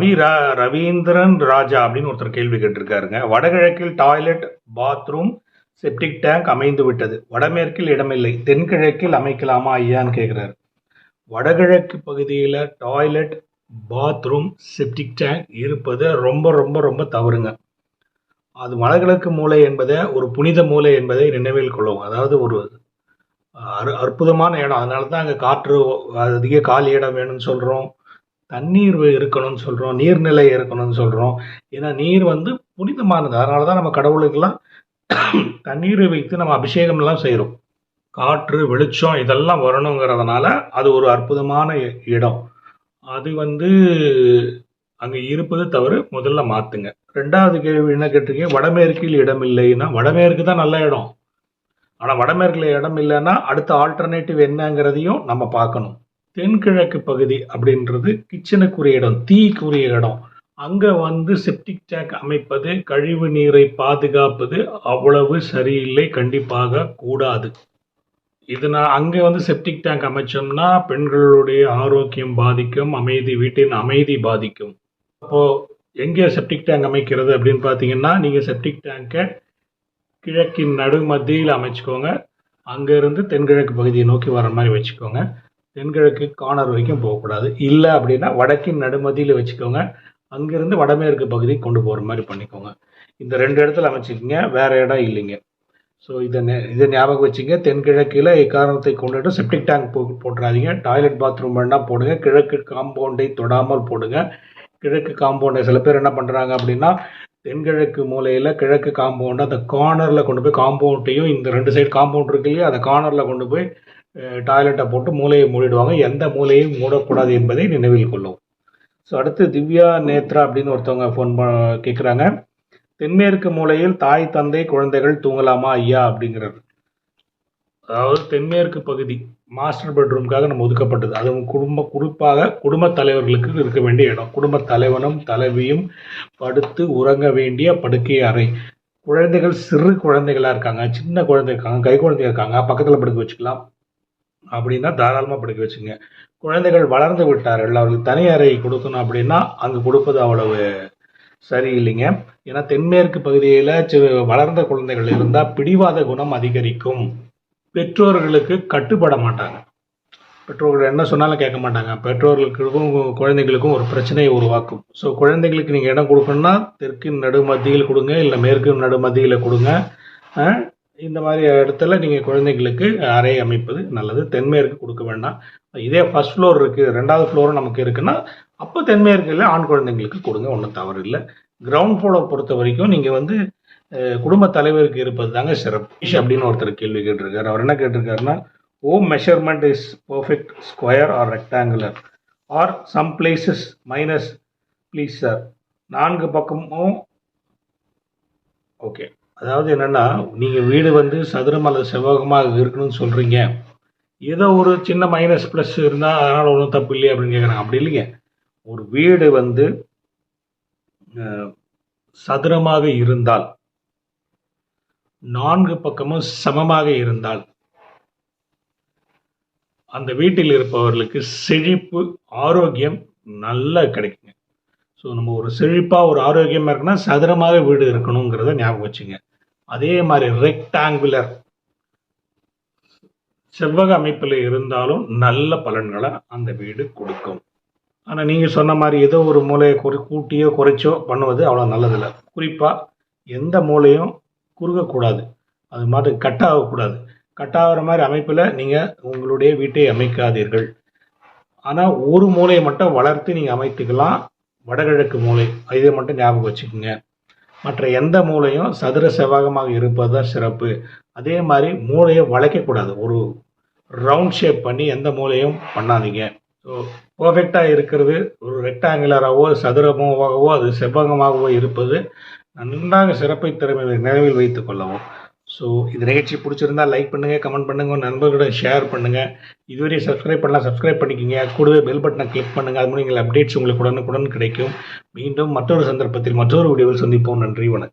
ரவி ரா ரவீந்திரன் ராஜா அப்படின்னு ஒருத்தர் கேள்வி கேட்டிருக்காருங்க. வடகிழக்கில் டாய்லெட் பாத்ரூம் செப்டிக் டேங்க் அமைந்து விட்டது. வடமேற்கில் இடமில்லை. தென்கிழக்கில் அமைக்கலாமா ஐயான்னு கேட்குறாரு வடகிழக்கு பகுதியில் டாய்லெட் பாத்ரூம் செப்டிக் டேங்க் இருப்பது ரொம்ப ரொம்ப ரொம்ப தவறுங்க. அது வடகிழக்கு மூலை என்பதை ஒரு புனித மூலை என்பதை நினைவில் கொள்ளும். அதாவது ஒரு அற்புதமான இடம். அதனால தான் அங்கே காற்று அதிக காலி இடம் வேணும்னு சொல்கிறோம் தண்ணீர் இருக்கணும்னு சொல்கிறோம் நீர்நிலை இருக்கணும்னு சொல்கிறோம் ஏன்னா நீர் வந்து புனிதமானது. அதனால தான் நம்ம கடவுளுக்கெல்லாம் தண்ணீரை வைத்து நம்ம அபிஷேகம்லாம் செய்கிறோம் காற்று வெளிச்சம் இதெல்லாம் வரணுங்கிறதுனால அது ஒரு அற்புதமான இடம். அது வந்து அங்கே இருப்பது தவறு முதல்ல மாற்றுங்க ரெண்டாவது கேள்வி என்ன கேட்டிருக்கீங்க? வடமேற்கில் இடம் இல்லைன்னா வடமேற்கு தான் நல்ல இடம். ஆனால் வடமேற்கில் இடம் இல்லைன்னா அடுத்த ஆல்டர்னேட்டிவ் என்னங்கிறதையும் நம்ம பார்க்கணும். தென்கிழக்கு பகுதி அப்படின்றது கிச்சனுக்குரிய இடம் தீக்குரிய இடம். அங்கே வந்து செப்டிக் டேங்க் அமைப்பது கழிவு நீரை பாதுகாப்பது அவ்வளவு சரியில்லை கண்டிப்பாக கூடாது. இதனால் அங்கே வந்து செப்டிக் டேங்க் அமைச்சோம்னா பெண்களுடைய ஆரோக்கியம் பாதிக்கும் அமைதி வீட்டின் அமைதி பாதிக்கும். அப்போது எங்கே செப்டிக் டேங்க் அமைக்கிறது அப்படின்னு பார்த்தீங்கன்னா நீங்கள் செப்டிக் டேங்கை கிழக்கின் நடுமத்தியில் அமைச்சுக்கோங்க. அங்கேருந்து தென்கிழக்கு பகுதியை நோக்கி வர மாதிரி வச்சுக்கோங்க. தென்கிழக்கு கார்னர் வரைக்கும் போகக்கூடாது. இல்லை அப்படின்னா வடக்கின் நடுமதியில் வச்சுக்கோங்க. அங்கேருந்து வடமேற்கு பகுதி கொண்டு போகிற மாதிரி பண்ணிக்கோங்க. இந்த ரெண்டு இடத்துல அமைச்சிக்கிங்க வேறு இடம் இல்லைங்க. ஸோ இதை இதை ஞாபகம் வச்சுங்க. தென்கிழக்கில் இக்காரணத்தை கொண்டுட்டு செப்டிக் டேங்க் போ போட்டுறாதீங்க. டாய்லெட் பாத்ரூம் வேணால் போடுங்க. கிழக்கு காம்பவுண்டை தொடாமல் போடுங்க. கிழக்கு காம்பவுண்டை சில பேர் என்ன பண்ணுறாங்க அப்படின்னா தென்கிழக்கு மூலையில் கிழக்கு காம்பவுண்டு அந்த கார்னரில் கொண்டு போய் காம்பவுண்டையும் இந்த ரெண்டு சைடு காம்பவுண்ட் இருக்கு இல்லையா அந்த கார்னரில் கொண்டு போய் டாய்லெட்டை போட்டு மூலையை மூடிடுவாங்க. எந்த மூலையும் மூடக்கூடாது என்பதை நினைவில் கொள்ளும். ஸோ அடுத்து திவ்யா நேத்ரா அப்படின்னு ஒருத்தவங்க ஃபோன் கேட்குறாங்க தென்மேற்கு மூலையில் தாய் தந்தை குழந்தைகள் தூங்கலாமா ஐயா அப்படிங்கிறது அதாவது தென்மேற்கு பகுதி மாஸ்டர் பெட்ரூம்காக நம்ம ஒதுக்கப்பட்டது. அதுவும் குடும்ப குறிப்பாக குடும்பத் தலைவர்களுக்கு இருக்க வேண்டிய இடம். குடும்பத் தலைவனும் தலைவியும் படுத்து உறங்க வேண்டிய படுக்கை அறை. குழந்தைகள் சிறு குழந்தைகளாக இருக்காங்க. சின்ன குழந்தை இருக்காங்க. கை குழந்தை இருக்காங்க. பக்கத்தில் படுக்க வச்சுக்கலாம். அப்படின்னா தாராளமாக படுக்க வச்சுங்க. குழந்தைகள் வளர்ந்து விட்டார்கள் அவர்களுக்கு தனி அறை கொடுக்கணும் அப்படின்னா அங்கே கொடுப்பது அவ்வளவு சரியில்லைங்க. ஏன்னா தென்மேற்கு பகுதியில் வளர்ந்த குழந்தைகள் இருந்தால் பிடிவாத குணம் அதிகரிக்கும். பெற்றோர்களுக்கு கட்டுப்பட மாட்டாங்க. பெற்றோர்கள் என்ன சொன்னாலும் கேட்க மாட்டாங்க. பெற்றோர்களுக்கும் குழந்தைகளுக்கும் ஒரு பிரச்சனையை உருவாக்கும். ஸோ குழந்தைகளுக்கு நீங்கள் இடம் கொடுக்கணும்னா தெற்கின் நடுமத்தியில் கொடுங்க இல்லை மேற்கு நடுமத்தியில் கொடுங்க. இந்த மாதிரி இடத்துல நீங்கள் குழந்தைங்களுக்கு அறை அமைப்பது நல்லது. தென்மேற்கு கொடுக்க வேண்டாம். இதே ஃபர்ஸ்ட் ஃப்ளோர் இருக்குது ரெண்டாவது ஃப்ளோரும் நமக்கு இருக்குன்னா அப்போ தென்மேற்கில் ஆண் குழந்தைங்களுக்கு கொடுங்க ஒன்றும் தவறு இல்லை. கிரவுண்ட் ஃப்ளோரை பொறுத்த வரைக்கும் நீங்கள் வந்து குடும்ப தலைவருக்கு இருப்பது தாங்க சிறப்பு. அப்படின்னு ஒருத்தர் கேள்வி கேட்டிருக்காரு. அவர் என்ன கேட்டிருக்காருன்னா ஓ measurement is perfect square or rectangular or some places minus please sir நான்கு பக்கமும் ஓகே அதாவது என்னன்னா நீங்கள் வீடு வந்து சதுரம் அல்லது செவ்வகமாக இருக்கணும்னு சொல்கிறீங்க ஏதோ ஒரு சின்ன மைனஸ் ப்ளஸ் இருந்தால் அதனால் ஒன்றும் தப்பு இல்லையே அப்படின்னு கேட்குறாங்க அப்படி இல்லைங்க. ஒரு வீடு வந்து சதுரமாக இருந்தால் நான்கு பக்கமும் சமமாக இருந்தால் அந்த வீட்டில் இருப்பவர்களுக்கு செழிப்பு ஆரோக்கியம் நல்லா கிடைக்குங்க. ஸோ நம்ம ஒரு செழிப்பாக ஒரு ஆரோக்கியமாக இருக்குன்னா சதுரமாக வீடு இருக்கணுங்கிறத ஞாபகம் வச்சுங்க. அதே மாதிரி ரெக்டாங்குலர் செவ்வக அமைப்பில் இருந்தாலும் நல்ல பலன்களை அந்த வீடு கொடுக்கும். ஆனால் நீங்கள் சொன்ன மாதிரி ஏதோ ஒரு மூலையை குறை கூட்டியோ குறைச்சோ பண்ணுவது அவ்வளோ நல்லதில்லை. குறிப்பாக எந்த மூலையும் குறுகக்கூடாது. அது மாதிரி கட் ஆகக்கூடாது. கட் ஆகிற மாதிரி அமைப்பில் நீங்கள் உங்களுடைய வீட்டை அமைக்காதீர்கள். ஆனால் ஒரு மூலையை மட்டும் வளர்த்து நீங்கள் அமைத்துக்கலாம். வடகிழக்கு மூலை இதை மட்டும் ஞாபகம் வச்சுக்கோங்க. மற்ற எந்த மூலையும் சதுர செவ்வகமாக இருப்பது தான் சிறப்பு. அதே மாதிரி மூளையை வளைக்கக்கூடாது ஒரு ரவுண்ட் ஷேப் பண்ணி எந்த மூலையும் பண்ணாதீங்க. ஸோ பர்ஃபெக்டாக இருக்கிறது. ஒரு ரெக்டாங்குலராகவோ சதுரமாகவோ அது செவ்வகமாகவோ இருப்பது நன்றாக சிறப்பை திறமை நினைவில் வைத்துக் கொள்ளவும். ஸோ இது நிகழ்ச்சி பிடிச்சிருந்தா லைக் பண்ணுங்கள் கமெண்ட் பண்ணுங்கள் உங்கள் நண்பர்களிடம் ஷேர் பண்ணுங்கள் இதுவரையும் சப்ஸ்கிரைப் பண்ணலாம் சப்ஸ்கிரைப் பண்ணிக்கிங்க. கூடவே பெல் பட்டனை கிளிக் பண்ணுங்கள் அது மூலம் எங்கள் அப்டேட்ஸ் உங்களுக்கு உடனுக்குடன் கிடைக்கும். மீண்டும் மற்றொரு சந்தர்ப்பத்தில் மற்றொரு வீடியோவில் சந்திப்போம். நன்றி வணக்கம்.